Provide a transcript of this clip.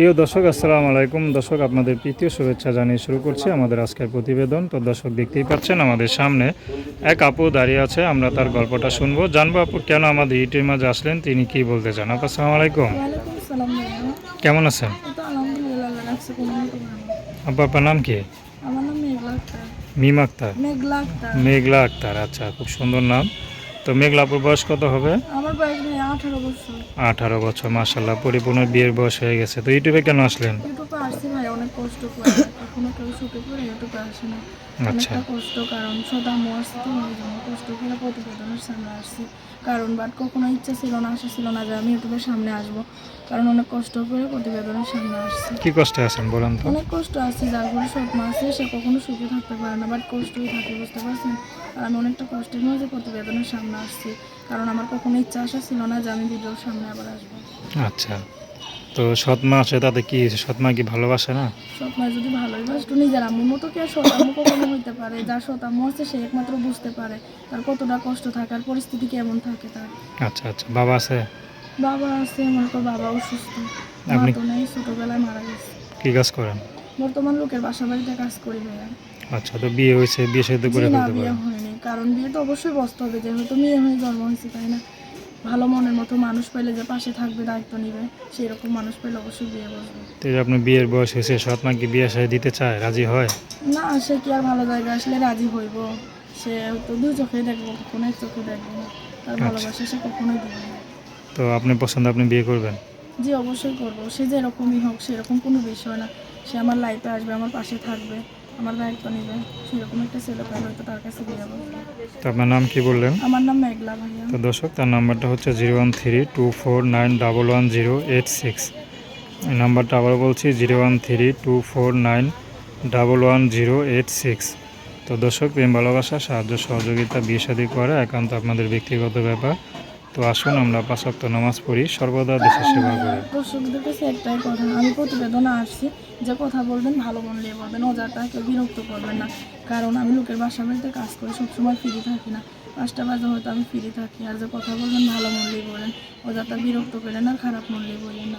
প্রিয় দর্শক আসসালাম আলাইকুম। দর্শক আপনাদের তৃতীয় শুভেচ্ছা জানিয়ে শুরু করছি আমাদের আজকের প্রতিবেদন। তো দর্শক দেখতেই পাচ্ছেন আমাদের সামনে এক আপু দাঁড়িয়ে আছে আমরা তার গল্পটা শুনব। জানব আপু কেন আমাদের ইউটিউবের মাঝে আসলেন তিনি কি বলতে চান? আপু আসসালামু আলাইকুম। কেমন আছেন? আপু আপনার নাম কি? আমার নাম মেঘলা আক্তার। মিম আক্তার। মেঘলা আক্তার আচ্ছা খুব সুন্দর নাম। তো মেঘলা আপুর বয়স কত হবে? আমার বয়স আঠারো বছর। আঠারো বছর মাসাল্লাহ পরিপূর্ণ বিয়ের বয়স হয়ে গেছে। তো ইউটিউবে কেন আসলেন? ইউটিউবে কষ্ট করে। কখনো কেউ সুখে করে ইউটিউবে আসে না। আচ্ছা। অনেকটা কষ্ট কারণ সদা মো আসছে তো ওই জন্য কষ্ট করে প্রতিবেদনের সামনে আসছি। কারণ বাট কখনো ইচ্ছা ছিল না আশা ছিল না যে আমি ইউটিউবের সামনে আসব। কারণ অনেক কষ্ট করে প্রতিবেদনের সামনে আসছি। কি কষ্টে আছেন বলেন তো? অনেক কষ্ট আছে যার ঘরে স্বপ্ন আছে সে কখনো সুখে থাকতে পারে না বাট কষ্টই থাকে বুঝতে পারছেন? আর আমি অনেকটা কষ্টের মধ্যে প্রতিবেদনের সামনে আসছি। কারণ আমার কখনো ইচ্ছা আসা ছিল না যে আমি ভিডিওর সামনে আবার আসব। আচ্ছা। তো সৎমা আছে তাতে কি হয়েছে? সৎমা কি ভালোবাসে না? স্বপ্ন যদি ভালোই বাসতো নিজের আম্মুর মতো কি আর শতাম্মু কখনো হইতে পারে? যার শতাম্মু আছে সে একমাত্র বুঝতে পারে তার কতটা কষ্ট থাকে আর পরিস্থিতি কেমন থাকে তার। আচ্ছা আচ্ছা। বাবা আছে? বাবা আছে মনে করো বাবা অসুস্থ। আপনি- তো নেই ছোটবেলায় মারা গেছে। কি কাজ করেন? বর্তমান লোকের বাসা বাড়িতে কাজ করি ভাইয়া। আচ্ছা তো বিয়ে হয়েছে বিয়ে সাথে করে ফেলতে বিয়ে হয়নি কারণ বিয়ে তো অবশ্যই বসতে হবে যেহেতু মেয়ে হয়ে জন্ম হয়েছে তাই না? ভালো মনের মতো মানুষ পেলে যে পাশে থাকবে দায়িত্ব নিবে সেই রকম মানুষ পেলে অবশ্যই বিয়ে বসবে। তো এই যে আপনার বিয়ের বয়স হয়েছে সৎমা কি বিয়ে সাথে দিতে চায়? রাজি হয়? না সে কি আর ভালো জায়গায় আসলে রাজি হইব? সে তো দুই চোখে দেখব কখনো এক চোখে দেখব না। তার ভালোবাসা সে কখনোই দিবে না। তো আপনি পছন্দ আপনি বিয়ে করবেন? জি অবশ্যই করব। সে যেরকমই হোক সেরকম কোনো বিষয় না। সে আমার লাইফে আসবে আমার পাশে থাকবে। আমার দায়িত্ব নিবে। সেরকম একটা ছেলে পেলে হয়তো তার কাছে বিয়ে বসবে তো আপনার নাম কি বললেন? আমার নাম মেঘলা ভাইয়া। তো দর্শক তার নাম্বারটা হচ্ছে zero one three two four nine double one zero eight six. এই নাম্বারটা আবার বলছি zero one three two four nine double one zero eight six. তো দর্শক প্রেম ভালোবাসা সাহায্য সহযোগিতা বিয়ে শাদী করা একান্ত আপনাদের ব্যক্তিগত ব্যাপার। তো আসুন, আমরা পাঁচ ওয়াক্ত নামাজ পড়ি, সর্বদা দেশের সেবা করি। দর্শকদের কাছে একটাই কথা। আমি প্রতিবেদনে আসছি যে কথা বলবেন, ভালো মন নিয়ে বলবেন অজাটা কেউ বিরক্ত করবেন না। কারণ আমি লোকের বাসা বাড়িতে কাজ করি, সবসময় ফিরে থাকি না। পাঁচটা বাজে হয়তো আমি ফিরে থাকি, আর যে কথা বলবেন, ভালো মন নিয়ে বলেন অজাটা বিরক্ত করেন আর খারাপ মন নিয়ে বললেন না।